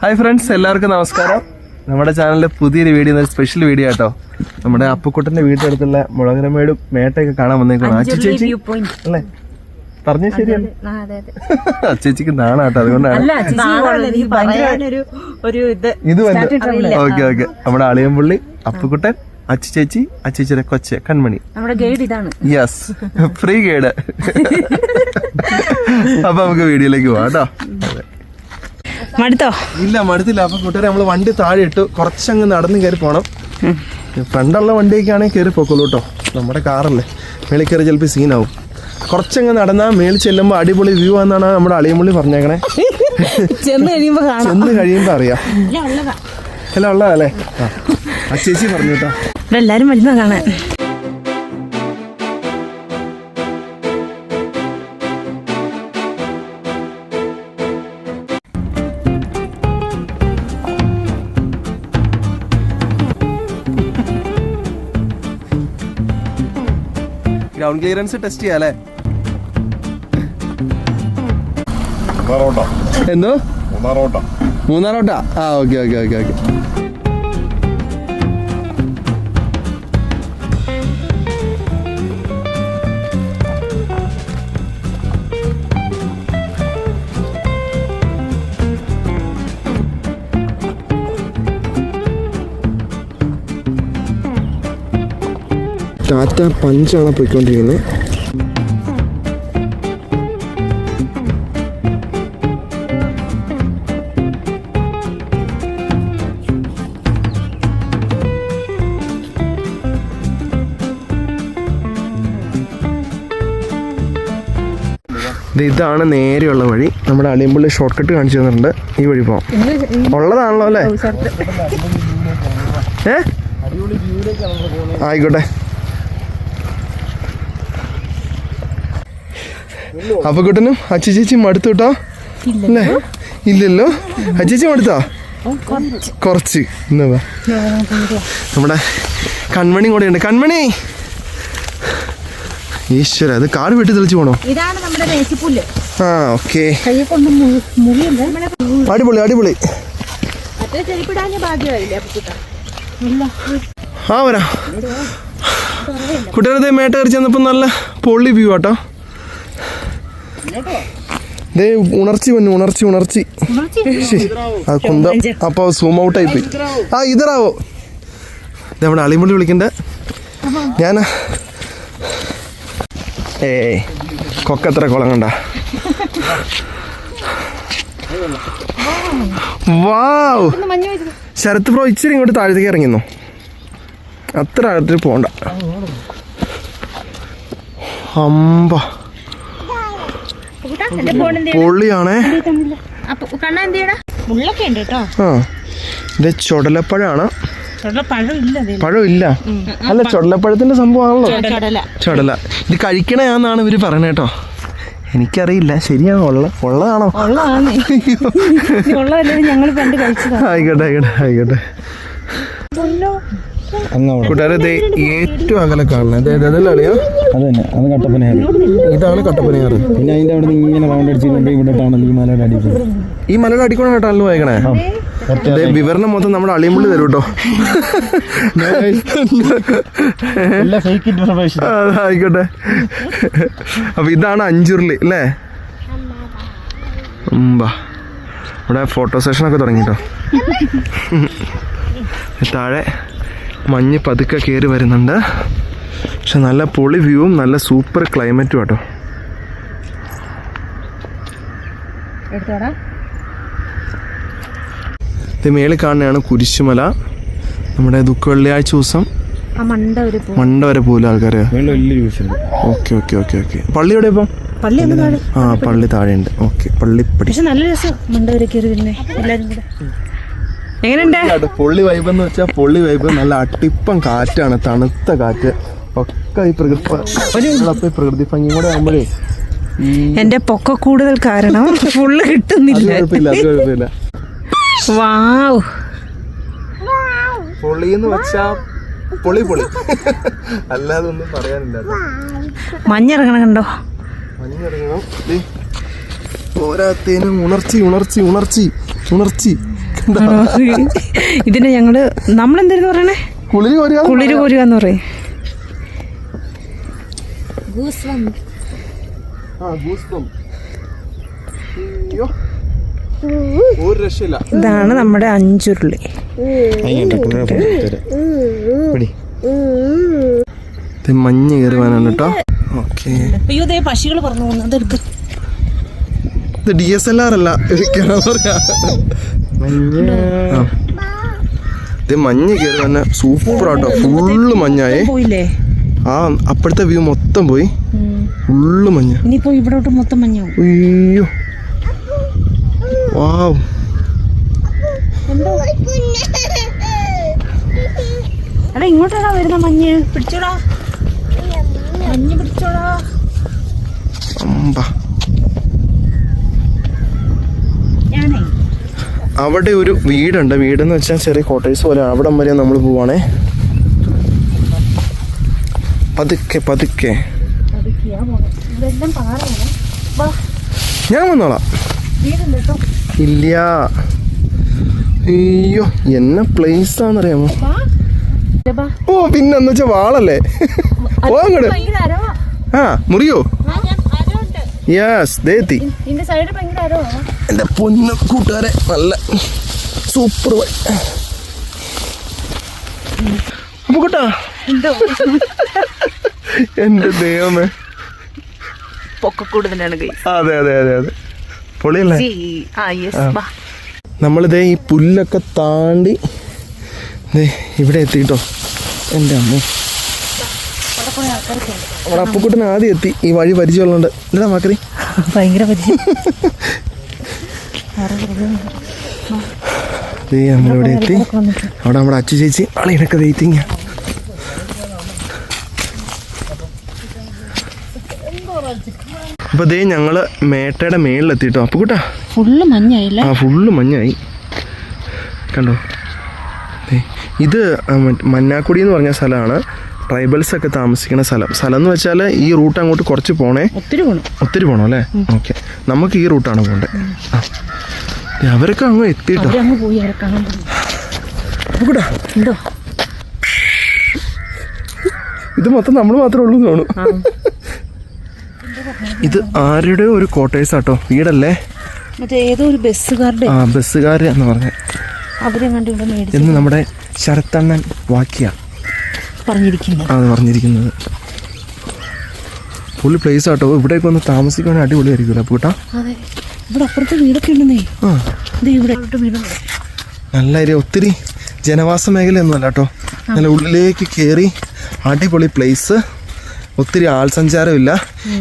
Hi friends എല്ലാവർക്കും നമസ്കാരം. നമ്മുടെ ചാനലിലെ പുതിയൊരു വീഡിയോ ഒരു സ്പെഷ്യൽ വീഡിയോ കേട്ടോ നമ്മുടെ അപ്പുക്കുട്ടന്റെ വീട്ടിനടുത്തുള്ള മുളകരമേടും മേട്ടയൊക്കെ കാണാൻ വന്നേക്കണം ആ ചേച്ചി? അല്ലേ? പറഞ്ഞ ശരിയാണ്. ചേച്ചിക്ക് നാണാട്ടോ അതുകൊണ്ടാണ്. അല്ല ചേച്ചി പറയാനൊരു ഒരു ഇത് ഓക്കെ ഓക്കെ. നമ്മുടെ അളിയമ്പുള്ളി അപ്പുക്കുട്ടൻ അച്ചു ചേച്ചി അച്ചേച്ചിയുടെ കൊച്ച് കൺമണി. നമ്മുടെ ഗൈഡ് ഇതാണ്. Yes free guide. അപ്പൊ നമുക്ക് വീഡിയോയിലേക്ക് പോവാം കേട്ടോ. അതെ. മടുത്തോ? ഇല്ല മടുത്തില്ല. അപ്പൊ കൂട്ടുകാരെ നമ്മൾ വണ്ടി താഴെ ഇട്ടു കുറച്ചങ്ങ് നടന്ന് കയറി പോണം. ഫ്രണ്ടുള്ള വണ്ടിയൊക്കെ ആണെങ്കിൽ കയറി പോക്കോളൂ കേട്ടോ. നമ്മുടെ കാറല്ലേ. മേളിൽ കയറി ചിലപ്പോൾ സീനാവും. കുറച്ചങ്ങ് നടന്നാൽ മേളിൽ ചെല്ലുമ്പോൾ അടിപൊളി വ്യൂ എന്നാണ് നമ്മുടെ അളിയമ്പുള്ളി പറഞ്ഞേക്കണേ. ചെന്ന് കഴിയുമ്പോ കാണാം. ചെന്ന് കഴിയുമ്പോൾ അറിയാം. എല്ലാം ഉള്ളതല്ലേ ആ. ആ ചേച്ചി പറഞ്ഞു കേട്ടോ. എല്ലാരും വരുന്ന കാണാൻ. ഗ്രൗണ്ട് ക്ലിയറൻസ് ടെസ്റ്റ് ചെയ്യാം അല്ലേ? എന്തോ? മൂന്നാറോട്ടാ മൂന്നാറോട്ടാ ആ okay okay okay okay. Tata പഞ്ചാണ് പോയിക്കൊണ്ടിരിക്കുന്നത് ഇത് ഇതാണ് നേരെയുള്ള വഴി. നമ്മുടെ അളിയമ്പള്ളി ഷോർട്ട് കട്ട് കാണിച്ചു തന്നിട്ടുണ്ട്. ഈ വഴി പോവാം. ഉള്ളതാണല്ലോ അല്ലേ? ഏ? ആയിക്കോട്ടെ. അപ്പൊ കുട്ടനും അച്ചു ചേച്ചി മടുത്തുട്ടോ അല്ലേ? ഇല്ലല്ലോ. അച്ചേച്ചി മടുത്താ? കുറച്ച്. എന്നാ. നമ്മുടെ കൺമണി കൂടെ ഉണ്ട്. കൺമണി! ഈശ്വര അത് കാട് വെട്ടി തെളിച്ചു പോണോ? ഇതാണ് നമ്മുടെ ദേശിപ്പുല്ല് ആ ഓക്കെ. അടിപൊളി അടിപൊളി. ആ വരാ. കുട്ടികളുടെ മേട്ട കയറി ചെന്നപ്പോ നല്ല പൊള്ളി വ്യൂ ആട്ടോ. ദേ ഉണർച്ചി വന്നു ഉണർച്ചി ഉണർച്ചി. ആ കുന്തം അപ്പൊ സൂം ഔട്ട് ആയി പോയി ആ ഇതറാവോ? ഇത് നമ്മുടെ അളിമുള്ളി വിളിക്കണ്ടേ. ഞാൻ ഏ കൊക്കത്ര കുളം കണ്ട. വാവ്. ശരത് പ്രോ ഇച്ചിരി ഇങ്ങോട്ട് താഴത്തേക്ക് ഇറങ്ങുന്നു? അത്ര ആഴത്തിൽ പോണ്ട. അമ്പ. പൊള്ളിയാണേ. അപ്പൊ കണ്ണ എന്ത് ചെയ്യടാ മുള്ളൊക്കെ ഉണ്ട് കേട്ടോ. ആ ഇത് ചുടലപ്പഴാണ്. ചുടല പഴം ഇല്ല അല്ല ചുടലപ്പഴത്തിന്റെ സംഭവമാണല്ലോ. ചുടല. ചുടല. ഇത് കഴിക്കണയാന്നാണ് ഇവർ പറയണേ കേട്ടോ. എനിക്കറിയില്ല. ശരിയാണോ ഉള്ള ഉള്ളതാണോ? ആയിക്കോട്ടെ ആയിക്കോട്ടെ ആയിക്കോട്ടെ. കൂട്ടുകാരെ ഏറ്റവും അകലെ കാണുന്നത്. അതല്ലേ അത് കട്ടപ്പനയാറ്. ഇതാണ് കട്ടപ്പനയാറ്. പിന്നെ അതിന്റെ അവിടെ നിന്ന് ഇങ്ങനെ റൗണ്ട് അടിച്ചിട്ടുണ്ട് ഇവിടെ ഈ മലയുടെ അടിക്കുന്നത് ഈ മലയുടെ അടിക്കൂടെ കേട്ടാണല്ലോ വായിക്കണേ വിവരണം മൊത്തം നമ്മുടെ അളിയമ്പുള്ളി തരും കേട്ടോ. എല്ലാ ഫേക്ക് ഇൻഫർമേഷൻ ആ, ആയിക്കോട്ടെ. അപ്പൊ ഇതാണ് അഞ്ചുരുളി അല്ലേ. ഇവിടെ ഫോട്ടോ സെഷനൊക്കെ തുടങ്ങി കേട്ടോ. താഴെ മഞ്ഞ് പതുക്കെ കയറി വരുന്നുണ്ട്. പക്ഷെ നല്ല പൊളി വ്യൂവും നല്ല സൂപ്പർ ക്ലൈമറ്റും കേട്ടോ ഇത് മേളിൽ കാണുന്നതാണ് കുരിശുമല. നമ്മുടെ ദുഃഖ വെള്ളിയാഴ്ച ദിവസം. ആ മണ്ട ഒരു പൂ. മണ്ട വരെ പോലും വിഷയം ഓക്കെ ഓക്കെ ഓക്കെ ഓക്കെ. പള്ളി എവിടെ ഇപ്പം? പള്ളി ഒന്ന് താഴെ. ആ പള്ളി താഴെയുണ്ട്. ഓക്കെ പള്ളിപ്പടി. പക്ഷെ നല്ല രസം മണ്ട വരെ കയറി വരുന്നേ. എല്ലാരും കൂടെ. എങ്ങനെയുണ്ട്? പൊള്ളി വൈബ് എന്ന് വെച്ചാൽ പൊള്ളി വൈബ് നല്ല അട്ടിപ്പം കാറ്റാണ് തണുത്ത കാറ്റ്. ഒക്കെ ഈ പ്രകൃതി പ്രകൃതി ഭംഗി കൂടെ ആകുമ്പോഴേ എന്റെ പൊക്ക കൂടുതൽ കാരണം ഫുള്ള് കിട്ടുന്നില്ല. വാവ് എന്ന് വെച്ചാ പൊളി പൊളി. അല്ലാതെ ഒന്നും പറയാനില്ല മഞ്ഞിറങ്ങണം കണ്ടോ? മഞ്ഞിറങ്ങണം. പോരാത്തേനും ഉണർച്ചി ഉണർച്ചി ഉണർച്ചി ഉണർച്ചി. ഇതിനെ ഞങ്ങൾ നമ്മളെന്തായിരുന്നു പറയണേ? കുളിര് കോരുക കുളിര് കോരുക എന്ന് പറയും. ഇതാണ് നമ്മുടെ അഞ്ചുരുളി. മഞ്ഞ് കയറുവാനാണ് കേട്ടോ. ഓക്കെ. അയ്യോ ദേ പക്ഷികൾ പറഞ്ഞു പോകുന്നു അതെടുക്ക്. ഇത് ഡി എസ് എൽ ആർ അല്ല. ഇത് മഞ്ഞ് കയറി തന്നെ സൂപ്പർ ആട്ടോ ഫുള്ള് മഞ്ഞായി. ആ അപ്പോഴത്തെ വ്യൂ മൊത്തം പോയി. ഫുള്ള് മഞ്ഞ. ഇനിയിപ്പോ ഇവിടോട്ട് മൊത്തം മഞ്ഞ അയ്യോ. വാവ്. ഇങ്ങോട്ടാടാ വരുന്ന മഞ്ഞ്? പിടിച്ചോടാ. മഞ്ഞ് പിടിച്ചോടാ. അമ്പ. അവിടെ ഒരു വീടുണ്ട്. വീടെന്ന് വെച്ചാൽ ചെറിയ കോട്ടേഴ്സ് പോലെ അവിടെ വരെ നമ്മൾ പോവാണേ. പതുക്കെ പതുക്കെ. ഞാൻ വന്നോളാം. ഇല്ല. അയ്യോ എന്ന പ്ലേസ് ആണെന്നറിയാമോ? ഓ പിന്നെ എന്ന് വെച്ചാൽ വാളല്ലേ? ഓ അങ്ങോട്ട് ആ മുറിയോ? യെസ് ദേത്തി സൈഡ് ഭയങ്കര എന്റെ പൊന്നു കൂട്ടുകാരെ നല്ല സൂപ്പർ അപ്പൊ കൂട്ടാ. എന്റെ എന്റെ ദൈവമേ. പൊക്ക കൂടുതലാണ് കൈ അതെ അതെ അതെ അതെ. പൊളിയല്ലേ? വാ. നമ്മളിതേ ഈ പുല്ലൊക്കെ താണ്ടി ഇവിടെ എത്തിട്ടോ. എന്റെ അമ്മ. അവിടെ അപ്പുക്കുട്ടൻ ആദ്യം എത്തി. ഈ വഴി പരിചയമുള്ളതുകൊണ്ട് എന്താ മാക്കറി? ഭയങ്കര പരിചയം. നമ്മളിവിടെ എത്തി. അവിടെ നമ്മുടെ അച്ചു ചേച്ചി. അളിയനൊക്കെ വെയിറ്റിംഗ് അപ്പൊ ദേ ഞങ്ങൾ മേട്ടയുടെ മേളിലെത്തിട്ടോ. അപ്പൊ കൂട്ടാ. ഫുള്ള് മഞ്ഞായില്ല? ആ ഫുള്ള് മഞ്ഞായി. കണ്ടോ? ഇത് മഞ്ഞാക്കുടി മന്നാക്കുടി എന്ന് പറഞ്ഞ സ്ഥലമാണ്. ട്രൈബൽസ് ഒക്കെ താമസിക്കുന്ന സ്ഥലം. സ്ഥലം എന്ന് വെച്ചാൽ ഈ റൂട്ട് അങ്ങോട്ട് കുറച്ച് പോണേ. ഒത്തിരി പോകണം ഒത്തിരി പോകണം അല്ലേ? ഓക്കെ നമുക്ക് ഈ റൂട്ടാണ് പോകേണ്ടത് ആ. അവരൊക്കെ അങ്ങ് എത്തിട്ടോ അങ്ങ് പോയി അവരെ കാണാൻ പോയി. എന്തോ? ഇത് മൊത്തം നമ്മൾ മാത്രമേ ഉള്ളൂ തോന്നുന്നു. ഇത് ആരുടെ ഒരു ക്വാർട്ടേഴ്സ് ആട്ടോ വീടല്ലേ ഏതോ ഒരു ബസ്സുകാരുടെ. ആ എന്ന് പറഞ്ഞ. അവരെ ഇവിടെ മേടിച്ച് എന്ന് നമ്മുടെ ശരത്തണ്ണൻ വാക്യ. പറഞ്ഞിരിക്കുന്നത് അത് പറഞ്ഞിരിക്കുന്നത്. പുള്ളി പ്ലേസ് ആട്ടോ. ഇവിടേക്ക് വന്ന് താമസിക്കുവാണെങ്കിൽ അടിപൊളിയായിരിക്കുമല്ലോ. പൂട്ടാ ഇവിടെ അപ്പുറത്തെ വീടൊക്കെ ഉണ്ടെന്നേ. ആ. ഇത് ഇവിടെ. വീടുണ്ട് നല്ല ഏരിയ ഒത്തിരി ജനവാസ മേഖലയൊന്നും അല്ല കേട്ടോ നല്ല ഉള്ളിലേക്ക് കയറി അടിപൊളി പ്ലേസ് ഒത്തിരി ആൾ സഞ്ചാരമില്ല.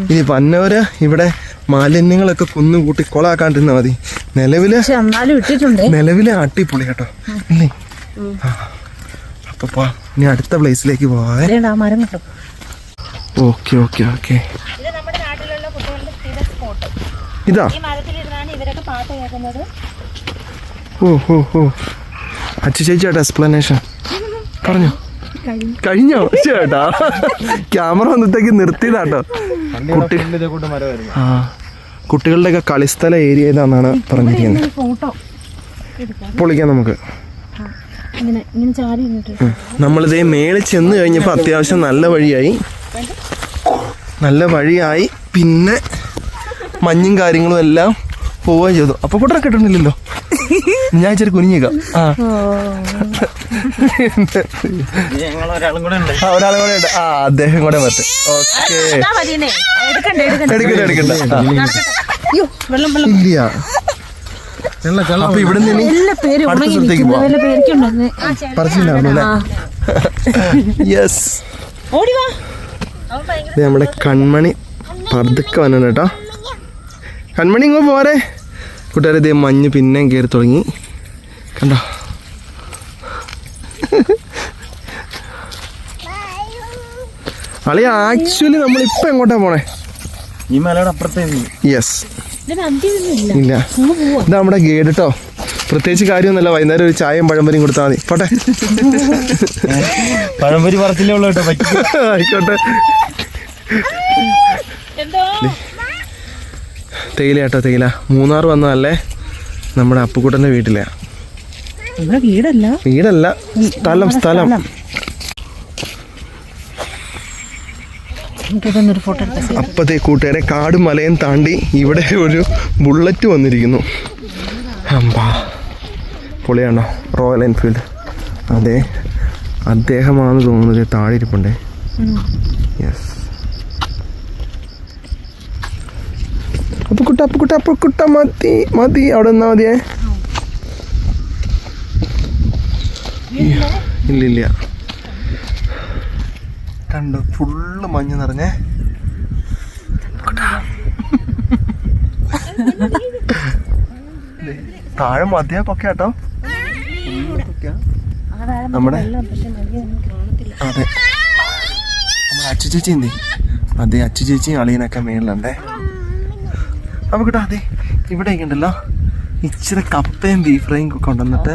ഇനി വന്നവര് ഇവിടെ മാലിന്യങ്ങളൊക്കെ കുന്നുകൂട്ടി കൊളാക്കാണ്ടിരുന്നാൽ മതി. നിലവിൽ നിലവിലെ അടിപൊളി കേട്ടോ. ഇല്ലേ. അപ്പൊ ഇനി അടുത്ത പ്ലേസിലേക്ക് പോവാ ഓക്കെ ഓക്കെ ഓക്കെ ഇത് നമ്മുടെ നാട്ടിലുള്ള കുട്ടികളുടെ സ്ഥിര സ്പോട്ട് ഇതാ. ഓ ഓ ഓ ചേച്ചിയാട്ടോ എക്സ്പ്ലനേഷൻ പറഞ്ഞോ. കഴിഞ്ഞോ? ചേട്ടാ. ക്യാമറ വന്നിട്ടേക്ക് നിർത്തിയതാട്ടോ. കുട്ടി ആ കുട്ടികളുടെയൊക്കെ കളിസ്ഥല ഏരിയ ഇതാണെന്നാണ് പറഞ്ഞിരിക്കുന്നത്. പൊളിക്കാം നമുക്ക്. നമ്മളിതേ മേളിൽ ചെന്ന് കഴിഞ്ഞപ്പോൾ അത്യാവശ്യം നല്ല വഴിയായി. നല്ല വഴിയായി. പിന്നെ മഞ്ഞും കാര്യങ്ങളും എല്ലാം പോവുകയും ചെയ്തു. അപ്പൊ കൂട്ടറെ കിട്ടണില്ലല്ലോ ഞാൻ ഇച്ചിരി കുനിഞ്ഞേക്കാം. ആ. ഒരാളും കൂടെ ഉണ്ട്. ആ, ഒരാളും കൂടെ ഉണ്ട്. ആ അദ്ദേഹം കൂടെ ഓക്കെ. മതിയെന്നേ എടുക്കണ്ട എടുക്കണ്ട. എടുക്കണ്ട എടുക്കണ്ട. ആ. അയ്യോ വെള്ളം വെള്ളം. ഇല്ല. അപ്പൊ ഇവിടെ നിന്ന് ഇനി എല്ലാ പേരും അടുത്ത ഉണങ്ങി സ്ഥലത്തേക്ക് നിൽക്കുന്ന. പോവാം. വല്ല പേരിക്കുണ്ടെന്ന് പറിച്ചില്ലായിരുന്നു അല്ലേ? യെസ് ഓടി വാ. ഇത് നമ്മുടെ കൺമണി പർദ്ദക്ക വന്നു കേട്ടോ. കൺമണി ഇങ്ങോ പോരെ. കൂട്ടുകാരെ ഇതേ മഞ്ഞ് പിന്നെയും കയറി തുടങ്ങി. കണ്ടോ? അളി ആക്ച്വലി നമ്മൾ ഇപ്പൊ എങ്ങോട്ടാ പോണേ? ഈ മലയുടെ അപ്പുറത്തെ യെസ് ഇല്ല. ഇത് നമ്മുടെ ഗൈഡ് കേട്ടോ പ്രത്യേകിച്ച് കാര്യമൊന്നുമല്ല വൈകുന്നേരം ഒരു ചായയും പഴംപരിയും കൊടുത്താൽ മതി. പോട്ടെ. പഴംപൊരി പറച്ചില്ലേ ഉള്ളൂ കേട്ടോ ആയിക്കോട്ടെ. എന്തോ? തേയില കേട്ടോ തേയില. മൂന്നാർ വന്നതല്ലേ നമ്മുടെ അപ്പുക്കുട്ടന്റെ വീട്ടിലെ. നമ്മുടെ വീടല്ല. വീടല്ല സ്ഥലം സ്ഥലം. അപ്പത്തെ കൂട്ടുകാരെ കാടും മലയും താണ്ടി ഇവിടെ ഒരു ബുള്ളറ്റ് വന്നിരിക്കുന്നു. അമ്പാ പൊളിയാണോ? റോയൽ എൻഫീൽഡ് അതെ അദ്ദേഹമാണെന്ന് തോന്നുന്നത് താഴെ ഇരിപ്പുണ്ടേ. യെസ് അപ്പുക്കുട്ട അപ്പുക്കുട്ട അപ്പുക്കുട്ട മതി മതി. അവിടെ നിന്നാ മതിയേ. ഇല്ല ഇല്ല കണ്ടു ഫുള്ള് മഞ്ഞ് നിറഞ്ഞേ. താഴെ മതിയാ പൊക്കെ കേട്ടോ നമ്മുടെ അതെ. നമ്മുടെ അച്ചു ചേച്ചി എന്തേ? അതെ അച്ചു ചേച്ചിയും അളിയനൊക്കെ മേളിലുണ്ടേ. അപ്പൊ കേട്ടോ അതെ ഇവിടെ ഉണ്ടല്ലോ ഇച്ചിരി കപ്പയും ബീഫ് ഫ്രൈയും കൊണ്ടുവന്നിട്ട്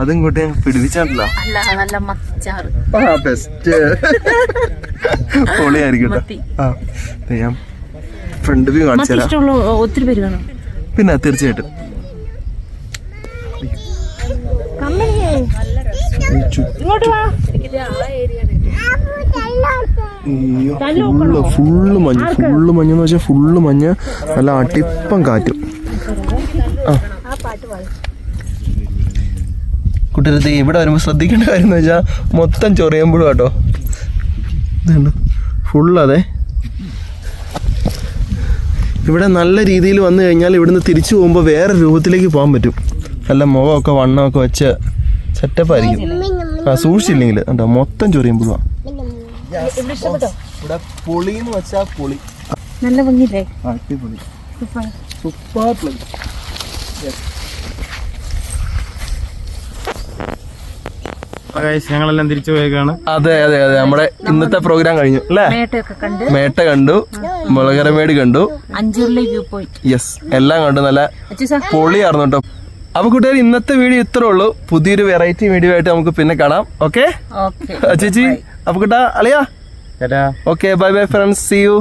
അതും കൂട്ടി ഞങ്ങൾ പിടിപ്പിച്ചാണല്ലോ അല്ല നല്ല മച്ചാറ് ആ ബെസ്റ്റ് പൊളിയായിരിക്കും കേട്ടോ ആ ഞാൻ ഫ്രണ്ട് വ്യൂ കാണിച്ചു തരാം ഒത്തിരി പേര് കാണും പിന്നെ തീർച്ചയായിട്ടും ഇങ്ങോട്ട് വാ ഫുള്ള് ഫുള്ള് മഞ്ഞ് ഫുള്ള് മഞ്ഞ് എന്ന് വെച്ചാൽ ഫുള്ള് മഞ്ഞ് നല്ല അടിപ്പം കാറ്റും. ആ. ഇവിടെ വരുമ്പോൾ ശ്രദ്ധിക്കേണ്ട കാര്യം എന്ന് വെച്ചാൽ മൊത്തം ചൊറിയുമ്പോഴും കേട്ടോ ഇതുണ്ട് ഫുള്ള് അതെ ഇവിടെ നല്ല രീതിയിൽ വന്നു കഴിഞ്ഞാൽ ഇവിടുന്ന് തിരിച്ചു പോകുമ്പോൾ വേറെ രൂപത്തിലേക്ക് പോകാൻ പറ്റും. നല്ല മുഖമൊക്കെ വണ്ണമൊക്കെ വെച്ച് സെറ്റപ്പായിരിക്കും ആ സൂക്ഷിച്ചില്ലെങ്കിൽ കേട്ടോ മൊത്തം ചൊറിയുമ്പോഴും ഇവിടെ പുളി എന്ന് വെച്ചാൽ പൊളി. നല്ല ഭംഗിയില്ലേ? അടിപൊളി. സൂപ്പർ. പ്ലേസ് ഞങ്ങളെല്ലാം തിരിച്ചു പോയേക്കാണ്. അതെ അതെ അതെ. നമ്മുടെ ഇന്നത്തെ പ്രോഗ്രാം കഴിഞ്ഞു അല്ലേ? മേട്ട കണ്ടു മുളകരമേട് കണ്ടു. യെസ് എല്ലാം കണ്ടു. നല്ല അച്ചു സാർ പൊളിയായിരുന്നു കേട്ടോ. അപ്പൊ കൂട്ടുകാർ ഇന്നത്തെ വീഡിയോ ഇത്രേ ഉള്ളൂ. പുതിയൊരു വെറൈറ്റി വീഡിയോ ആയിട്ട് നമുക്ക് പിന്നെ കാണാം. ഓക്കെ ഓക്കെ ചേച്ചി അപ്പൊ കൂട്ടാ അളിയാ. ചേട്ടാ okay bye bye friends see you